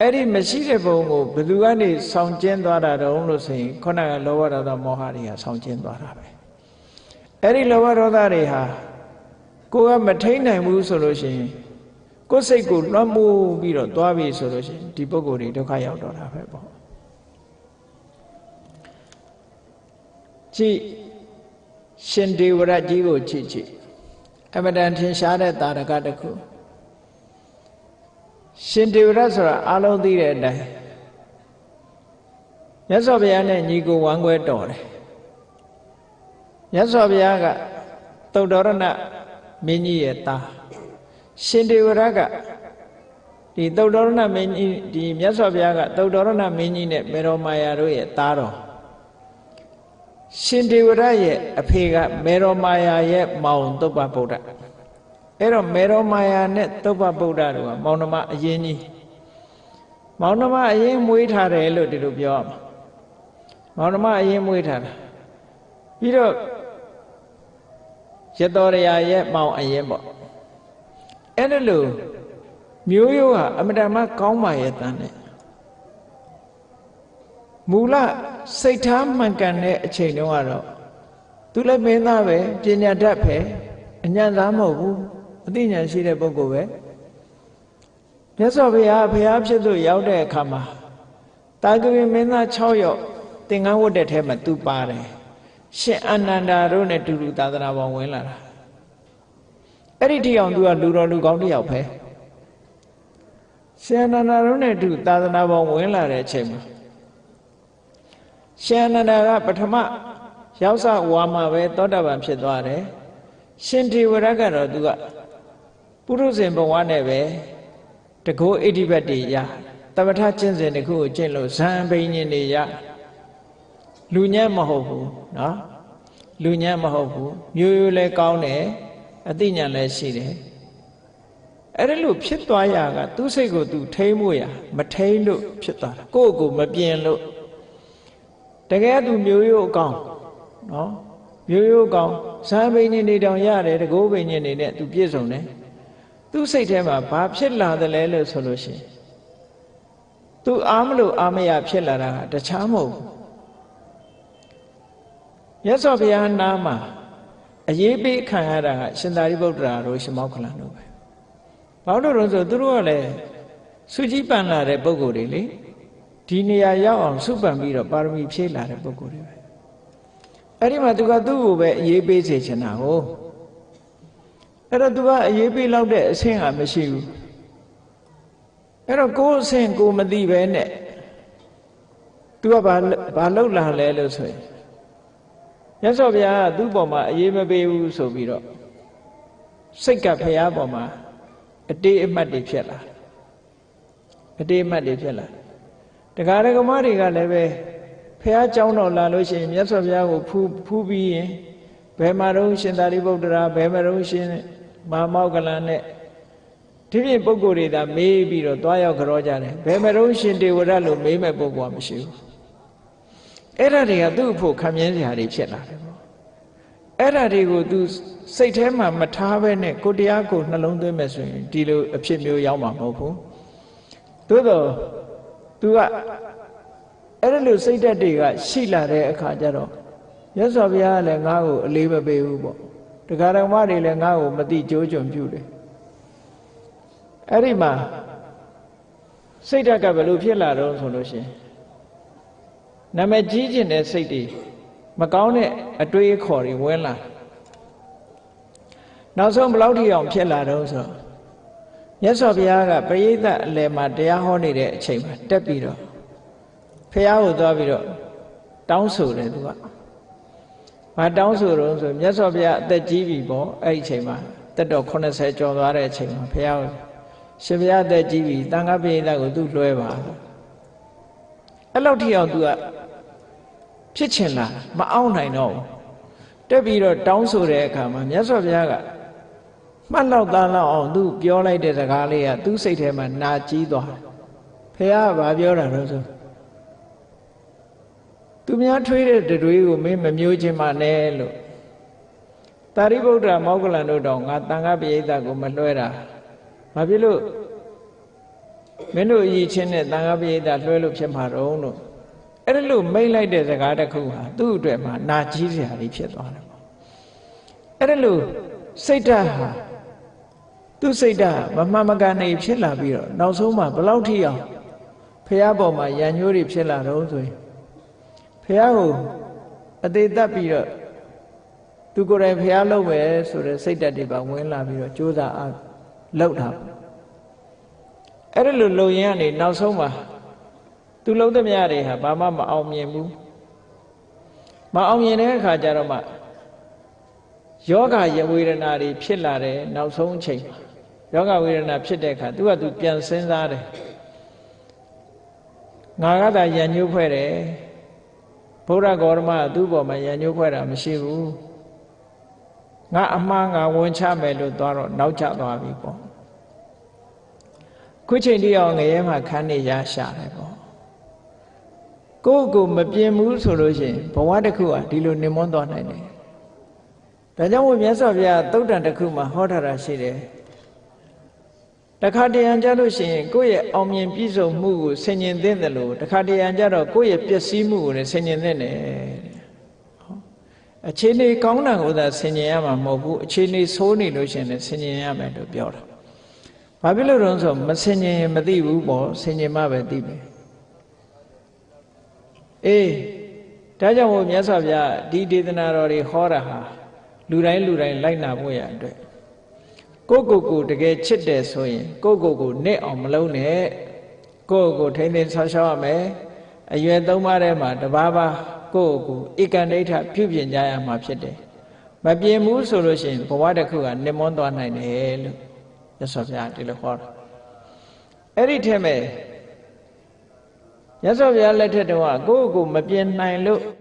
အဲ့ဒီမရှိတဲ့ဘုံကိုဘယ်သူကနေဆောင်ကျင်းသွားတာတုံးလို့ဆိုရင်ခုနကလောဘဒေါသမောဟတွေကဆောင်ကျင်းသွားတာပဲအဲ့ဒီလောဘဒေါသတွေဟာကိုကမထိန်နိုင်ဘူးဆိုလို့ရှိရင်ကိုယ်စိတ်ကိုလွှမ်းမိုးပြီးတော့သွားပြီဆိုလို့ရှိရင်ဒီပုဂ္ဂိုလ်တွေဒုက္ခရောက်တော့တာပဲပေါ့ကြည့်ရှင်ဒေဝရကြီးကိုကြည့်ကြည့်အမတန်ထင်ရှားတဲ့တာရကတစ်ခု ရှင်ဒေဝရဆိုတာအလုံးသိတဲ့အတိုင်းမြတ်စွာဘုရားနဲ့ညီကိုဝမ်းခွဲတော်တယ်မြတ်စွာဘုရားကသုတ်တော်ရဏမင်းကြီးရဲ့သားရှင်ဒေဝရကဒီသုတ်တော်ရဏမင်းကြီးဒီမြတ်စွာဘုရားကသုတ်တော်ရဏမင်းကြီးနဲ့မေရောမာယာတို့ရဲ့သားတော်ရှင်ဒေဝရရဲ့အဖေကမေရောမာယာရဲ့မောင်သုပ္ပဗုဒ္ဓ အဲ့တော့မေရောမာယာနဲ့သုပ္ပဗုဒ္ဓတို့ကမောင်နှမအရင်ကြီးမောင်နှမအရင်မွေးထားတယ်လို့ဒီလိုပြောရမှာမောင်နှမအရင်မွေးထားတာပြီးတော့ရတော်ရရဲ့မောင်အရင်ပေါ့အဲ့ဒါလို့မျိုးရိုးဟာအမတန်မှကောင်းပါရဲ့တန်းနဲ့မူလစိတ်ထားမှန်ကန်တဲ့အချိန်တုန်းကတော့သူလည်းမင်းသားပဲပညာတတ်ပဲအညံသားမဟုတ်ဘူး အသိဉာဏ်ရှိတဲ့ပုဂ္ဂိုလ်ပဲမြတ်စွာဘုရားဘုရားဖြစ်သူရောက်တဲ့အခါမှာတာဂဝေမင်းသား6ယောက်သင်္ကန်းဝတ်တဲ့ထဲမှာသူပါတယ်ရှင်အနန္ဒာတို့နဲ့တူတူသာသနာပေါ်ဝင်လာတာအဲ့ဒီတိအောင်သူကလူတော်လူကောင်းတစ်ယောက်ပဲရှင်အနန္ဒာတို့နဲ့တူသာသနာပေါ်ဝင်လာတဲ့အချိန်မှာရှင်အနန္ဒာကပထမရောက်စဝါမှာပဲသောတာပန်ဖြစ်သွားတယ်ရှင်ထေဝရကတော့သူက ပုရုဇဉ်ဘဝနဲ့ပဲတကောဣတိပတ်တွေရတပထကျင့်စဉ်တစ်ခုကိုကျင့်လို့ဇံဘိညာဉ်တွေရလူညံ့မဟုတ်ဘူးနော်လူညံ့မဟုတ်ဘူးမျိုးရိုးလည်းကောင်းတယ်အသိဉာဏ်လည်းရှိတယ်အဲ့ဒါလို့ဖြစ်သွားရကသူ့စိတ်ကိုသူထိမ့်မို့ရမထိမ့်လို့ဖြစ်သွားတာကိုယ့်ကိုမပြင်းလို့တကယ်သူမျိုးရိုးအကောင်နော်မျိုးရိုးအကောင်ဇံဘိညာဉ်တွေတောင်ရတယ်တကောဘိညာဉ်တွေနဲ့သူပြည့်စုံတယ် သူ့စိတ်ထဲမှာဘာဖြစ်လာသလဲလို့ဆိုလို့ရှိရင်သူအားမလို့အားမရဖြစ်လာတာကတခြားမဟုတ်ဘူးမြတ်စွာဘုရားနာမှာအရေးပေးခံရတာကရှင်သာရိပုတ္တရာတို့ရှင်မောက္ခလန်တို့ပဲဘာလို့လဲဆိုသူတို့ကလည်းစုကြည်ပန်လာတဲ့ပုံကိုယ်တွေလေဒီနေရာရောက်အောင်စုပန်ပြီးတော့ပါရမီဖြည့်လာတဲ့ပုံကိုယ်တွေပဲအဲ့ဒီမှာသူကသူ့ကိုပဲအရေးပေးစေချင်တာဟုတ် အဲ့တော့ तू ကအရေးပေးလောက်တဲ့အဆင့်ကမရှိဘူးအဲ့တော့ကိုယ်အဆင့်ကိုမသိပဲနဲ့ तू ကဘာဘာလောက်လာလဲလို့ဆိုရင်မြတ်စွာဘုရားကသူ့ပေါ်မှာအရေးမပေးဘူးဆိုပြီးတော့စိတ်ကဘုရားပေါ်မှာအတေးအမှတ်တွေဖြစ်လာအတေးအမှတ်တွေဖြစ်လာတရားဓမ္မတွေကလည်းပဲဘုရားကြောင်းတော်လာလို့ရှိရင်မြတ်စွာဘုရားကိုဖူးဖူးပြီးရင်ဘယ်မှာတော့ရှင်သာရိပုတ္တရာဘယ်မှာတော့ရှင် မဟာမောက္ကလန်နဲ့ဒီပြင်ပုဂ္ဂိုလ်တွေသာမေးပြီးတော့သွားရောက်ကြောကြတယ်ဘယ်မှာတော့ရှင်တေဝရလို့မေးမဲ့ပုဂ္ဂိုလ်ကမရှိဘူးအဲ့ဒါတွေကသူ့အဖို့ခံမြင်စရာတွေဖြစ်လာတယ်ပေါ့အဲ့ဒါတွေကိုသူစိတ်ထဲမှာမထားဘဲနဲ့ကိုတရားကိုနှလုံးသွင်းမဲ့ဆိုရင်ဒီလိုအဖြစ်မျိုးရောက်မှာမဟုတ်ဘူးသို့တော့သူကအဲ့ဒါလိုစိတ်ဓာတ်တွေကရှိလာတဲ့အခါကျတော့ရသော်ဘုရားကလည်းငါ့ကိုအလေးမပေးဘူးပေါ့ တရားတော်မတွေလည်းငါ့ကိုမတိကြိုးကြုံပြုတယ်အဲ့ဒီမှာစိတ်ဓာတ်ကဘယ်လိုဖြစ်လာတော့ဆိုလို့ရှိရင်နာမည်ကြီးကျင်တဲ့စိတ်တွေမကောင်းတဲ့အတွေးအခေါ်တွေဝင်လာနောက်ဆုံးဘယ်လောက်ထိအောင်ဖြစ်လာတော့ဆိုတော့မြတ်စွာဘုရားကပရိသတ်အလယ်မှာတရားဟောနေတဲ့အချိန်မှာတက်ပြီးတော့ဖះကိုသွားပြီးတော့တောင်းဆိုတယ်သူက ဘာတောင်းဆိုတော့ဆိုမြတ်စွာဘုရားအသက်ကြီးပြီပေါ့အဲ့ဒီအချိန်မှာတက်တော့80ကျော်သွားတဲ့အချိန်မှာဖះကိုရှင်ဘုရားအသက်ကြီးပြီတန်ခါပိဋကကိုသူ့လွှဲပါအဲ့လောက်ထိအောင်သူကဖြစ်ချင်လာမအောင်နိုင်တော့ဘူးတက်ပြီးတော့တောင်းဆိုတဲ့အခါမှာမြတ်စွာဘုရားကမှတ်လောက်သားလောက်အောင်သူပြောလိုက်တဲ့စကားလေးကသူ့စိတ်ထဲမှာနာကြီးသွားတယ်ဖះကဘာပြောတာတော့ဆို သူများထွေးတဲ့တွေးကိုမင်းမမျိုးခြင်းမနဲ့လို့တာရိပုတ္တရာမောက္ကလန်တို့တော့ငါတန်ခါပိဋကကိုမလွှဲတာဘာဖြစ်လို့မင်းတို့အည်ချင်းနဲ့တန်ခါပိဋကလွှဲလို့ဖြစ်မှာတော့လို့အဲ့ဒါလို့မိတ်လိုက်တဲ့စကားတစ်ခုဟာသူ့အတွက်မှာနာကြီးစရာကြီးဖြစ်သွားတယ်ပေါ့အဲ့ဒါလို့စိတ်ဓာတ်ဟာသူ့စိတ်ဓာတ်မမှန်မကန်နေဖြစ်လာပြီးတော့နောက်ဆုံးမှာဘယ်လောက်ထိအောင်ဖះပေါ်မှာရံညိုးတွေဖြစ်လာတော့ဆိုရင် ဖះကိုအသေးသက်ပြီးတော့သူကိုယ်တိုင်ဖះလုပ်ပဲဆိုတဲ့စိတ်ဓာတ်တွေပါဝင်လာပြီးတော့ကြိုးစားအားလောက်တာအဲ့ဒါလိုလုံရင်ကနေနောက်ဆုံးမှာသူလုံးသမျှတွေဟာဘာမှမအောင်မြင်ဘူးမအောင်မြင်တဲ့အခါကျတော့မှယောဂရဝေဒနာတွေဖြစ်လာတယ်နောက်ဆုံးအချိန်ယောဂဝေဒနာဖြစ်တဲ့အခါသူကသူပြန်စဉ်းစားတယ်ငါကသာယဉ်ညွတ်ဖွဲ့တယ် ဘုရားဂေါရမကသူ့ဘောမှာယဉ်ညွတ်ဖွဲ့တာမရှိဘူးငါအမှားငါဝန်ချမယ်လို့သွားတော့နောက်ကျသွားပြီပေါ့ခုချိန်တိအောင်ငရဲမှာခန်းနေရရှာတယ်ပေါ့ကိုယ့်ကိုမပြင်းဘူးဆိုလို့ရှိရင်ဘဝတစ်ခုဟာဒီလိုနေမွန်းသွားနိုင်တယ်ဒါကြောင့်မို့မြတ်စွာဘုရားသုတ်တန်တစ်ခုမှာဟောထားတာရှိတယ် တခါတရံကြလို့ရှိရင်ကိုယ့်ရဲ့အောင်မြင်ပြည့်စုံမှုကိုဆင်ញင်သင့်တယ်လို့တခါတရံကြတော့ကိုယ့်ရဲ့ပျက်စီးမှုကိုလည်းဆင်ញင်သင့်တယ်အခြေအနေကောင်းတာကိုသာဆင်ញင်ရမှာမဟုတ်ဘူးအခြေအနေဆိုးနေလို့ရှိရင်လည်းဆင်ញင်ရမယ်လို့ပြောတာဘာဖြစ်လို့လဲဆိုမဆင်ញင်ရင်မသိဘူးပေါ့ဆင်ញင်မှပဲသိမယ်အေးဒါကြောင့်မို့မြတ်စွာဘုရားဒီဒေသနာတော်တွေဟောတာဟာလူတိုင်းလူတိုင်းလိုက်နာဖို့ရအတွက် ကိုကိုကိုတကယ်ချစ်တယ်ဆိုရင်ကိုကိုကိုနဲ့အောင်မလုံးနဲ့ကိုကိုထိမ့်သိမ်းဆောက်ရှောက်ရမယ်အရွယ်သုံးပါးထဲမှာတပါးပါကိုကိုဧကန္ဒိဋ္ဌပြုပြင်ကြရမှာဖြစ်တယ်မပြင်းဘူးဆိုလို့ရှိရင်ဘဝတစ်ခုကနေမွန်းသွားနိုင်တယ်လို့မြတ်စွာဘုရားဒီလိုဟောတာအဲ့ဒီထဲမှာမြတ်စွာဘုရားလက်ထက်တုန်းကကိုယ့်ကိုယ်မပြင်းနိုင်လို့